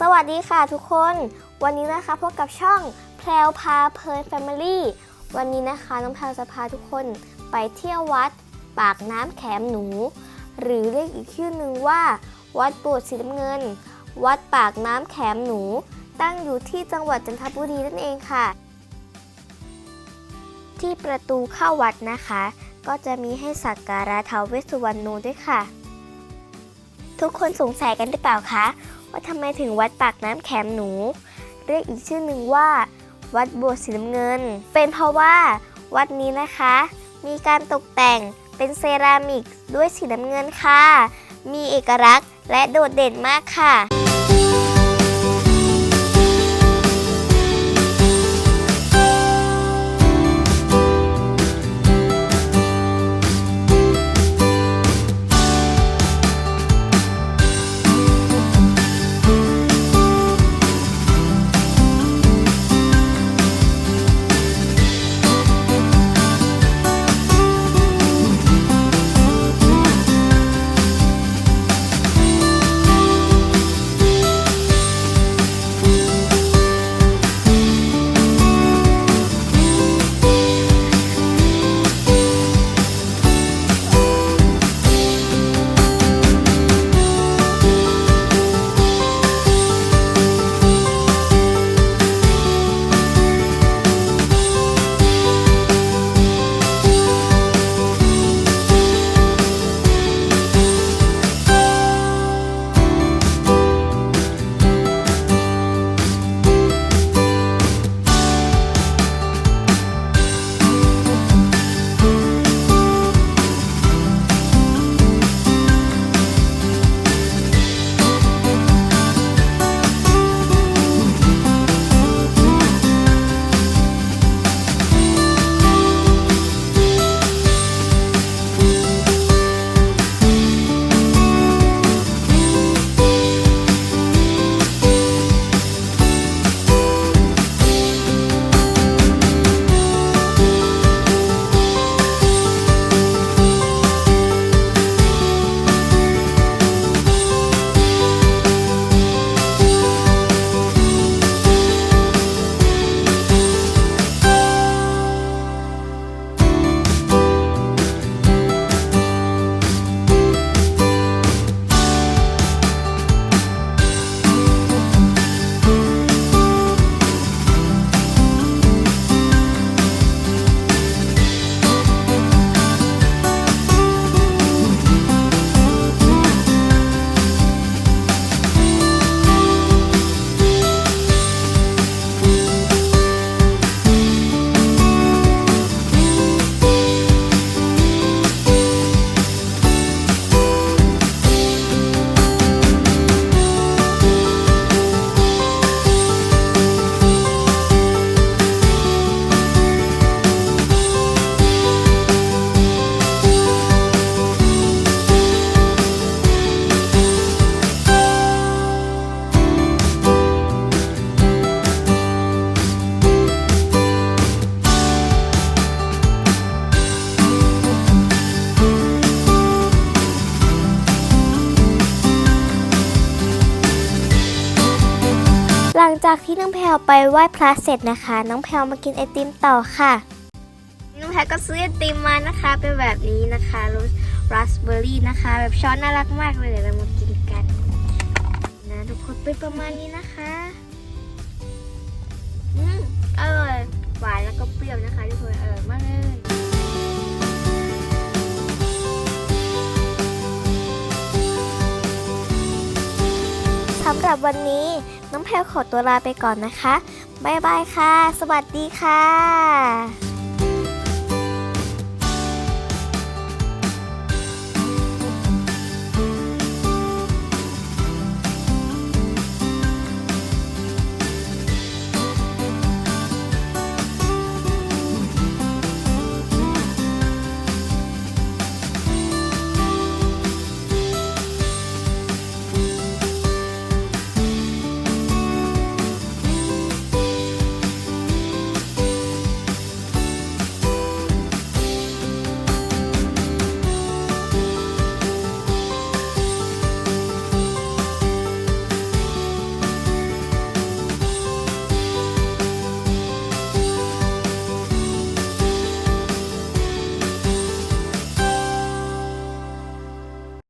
สวัสดีค่ะทุกคน วันนี้นะคะพบกับช่องแพรวพาเพลินแฟมิลี่วันนี้นะคะน้องแพรวจะพาทุกคนไปเที่ยววัด ปากน้ำแขมหนู หรือเรียกอีกชื่อหนึ่งว่า วัดโบสถ์สีน้ำเงิน วัดปากน้ำแขมหนู ตั้งอยู่ที่จังหวัดจันทบุรีนั่นเองค่ะ ที่ประตูเข้าวัดนะคะ ก็จะมีให้สักการะเทวเวสสุวรรณโนด้วยค่ะ ทุกคนสงสัยกันหรือเปล่าคะ ว่าทำไมถึงวัดปากน้ำแขมหนู เรียกอีกชื่อหนึ่งว่า วัดโบัวสีน้ำเงิน เป็นเพราะว่าวัดนี้นะคะ มีการตกแต่งเป็นเซรามิกด้วยสีน้ำเงินค่ะ มีเอกลักษณ์และโดดเด่นมากค่ะ หลังจากที่น้องแพลวไปไหว้พระเสร็จนะคะ น้องแพลวมากินไอติมต่อค่ะ น้องแพลวก็ซื้อไอติมมานะคะ เป็นแบบนี้นะคะรสราสเบอร์รี่นะคะ แบบช้อนน่ารักมากเลยเดี๋ยวเรามากินกันนะทุกคนเป็นประมาณนี้นะคะอืมอร่อยหวานแล้วก็เปรี้ยวนะคะทุกคนอร่อยมากเลยสำหรับวันนี้ น้องแพลวขอตัวลาไปก่อนนะคะ บ๊ายบายค่ะ สวัสดีค่ะ